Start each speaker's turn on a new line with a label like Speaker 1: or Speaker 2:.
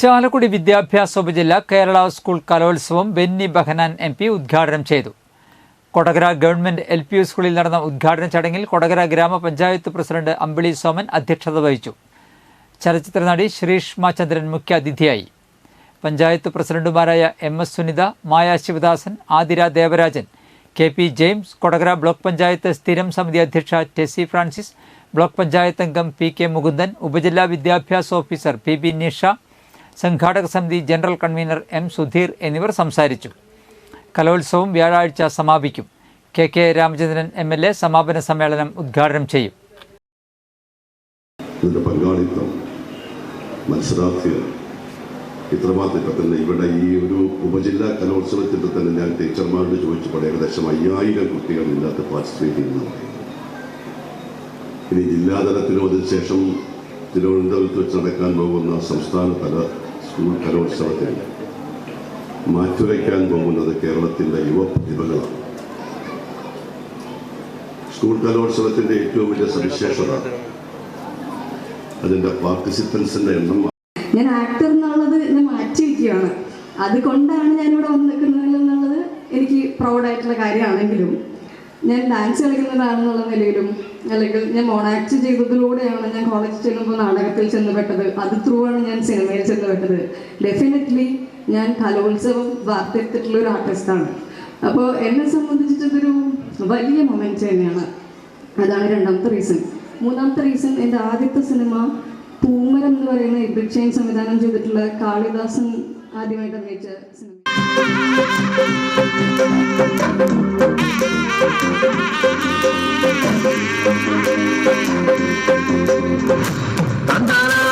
Speaker 1: ചാലക്കുടി വിദ്യാഭ്യാസ ഉപജില്ല കേരള സ്കൂൾ കലോത്സവം ബെന്നി ബഹനാൻ എം പി ഉദ്ഘാടനം ചെയ്തു. കൊടകര ഗവൺമെന്റ് എൽ പി സ്കൂളിൽ നടന്ന ഉദ്ഘാടന ചടങ്ങിൽ കൊടകര ഗ്രാമപഞ്ചായത്ത് പ്രസിഡന്റ് അമ്പിളി സോമൻ അധ്യക്ഷത വഹിച്ചു. ചലച്ചിത്ര നടി ശ്രീഷ്മ ചന്ദ്രൻ മുഖ്യാതിഥിയായി. പഞ്ചായത്ത് പ്രസിഡന്റുമാരായ M S Sunitha Maya Sivadasan Athira Devarajan K P James Kodakara block panchayat സ്ഥിരം സമിതി അധ്യക്ഷ ടെസി ഫ്രാൻസിസ് ബ്ലോക്ക് പഞ്ചായത്ത് അംഗം പി കെ മുകുന്ദൻ ഉപജില്ലാ വിദ്യാഭ്യാസ ഓഫീസർ പി ബി നിഷ സംഘാടക സമിതി ജനറൽ കൺവീനർ എം സുധീർ എന്നിവർ സംസാരിച്ചു. കലോത്സവം വ്യാഴാഴ്ച സമാപിക്കും. K K Ramachandran M L A സമാപന സമ്മേളനം ഉദ്ഘാടനം ചെയ്യും.
Speaker 2: ഇതിന്റെ പങ്കാളിത്തം മത്സരാർത്ഥികൾ ഇത്രമാത്രമൊക്കെ തന്നെ ഇവിടെ ഈ ഒരു ഉപജില്ലാ കലോത്സവത്തിന്റെ തന്നെ ഞാൻ ടീച്ചർമാരോട് ചോദിച്ചപ്പോൾ ഏകദേശം അയ്യായിരം കുട്ടികൾ ഇതിനകത്ത് പാർട്ടിസിപ്പേറ്റ് ചെയ്യുന്നതാണ് ഇനി ജില്ലാതലത്തിലും അതിനുശേഷം തിരുവനന്തപുരത്ത് വെച്ച് നടക്കാൻ പോകുന്ന സംസ്ഥാന തല സ്കൂൾ കലോത്സവത്തിൽ മാറ്റുരയ്ക്കാൻ പോകുന്നത് കേരളത്തിന്റെ യുവ പ്രതിഭകളാണ്. സ്കൂൾ കലോത്സവത്തിന്റെ ഏറ്റവും വലിയ സവിശേഷത അതിന്റെ പാർട്ടിസിപ്പൻസിന്റെ എണ്ണം
Speaker 3: ഞാൻ ആക്ടർ എന്നുള്ളത് ഞാൻ മാറ്റി വയ്ക്കുകയാണ് അതുകൊണ്ടാണ് ഞാനിവിടെ വന്നിരിക്കുന്നത് എന്നുള്ളത് എനിക്ക് പ്രൗഡായിട്ടുള്ള കാര്യമാണെങ്കിലും ഞാൻ ഡാൻസ് കളിക്കുന്നതാണെന്നുള്ള നിലയിലും അല്ലെങ്കിൽ ഞാൻ മോണാക്ട് ചെയ്തതിലൂടെയാണ് ഞാൻ കോളേജിൽ ചെല്ലുമ്പോൾ നാടകത്തിൽ ചെന്നപ്പെട്ടത് അത് ത്രൂ ആണ് ഞാൻ സിനിമയിൽ ചെന്നപ്പെട്ടത് ഡെഫിനറ്റ്ലി ഞാൻ കലോത്സവം വാർത്തെടുത്തിട്ടുള്ള ഒരു ആർട്ടിസ്റ്റാണ് അപ്പോൾ എന്നെ സംബന്ധിച്ചിട്ടതൊരു വലിയ മൊമെന്റ് തന്നെയാണ്. അതാണ് രണ്ടാമത്തെ റീസൺ മൂന്നാമത്തെ റീസൺ എന്റെ ആദ്യത്തെ സിനിമ പൂമരം എന്ന് പറയുന്ന ഇബ്രിക്ഷൈൻ സംവിധാനം ചെയ്തിട്ടുള്ള കാളിദാസൻ ആദ്യമായിട്ട് അഭിനയിച്ച സിനിമ Tantara.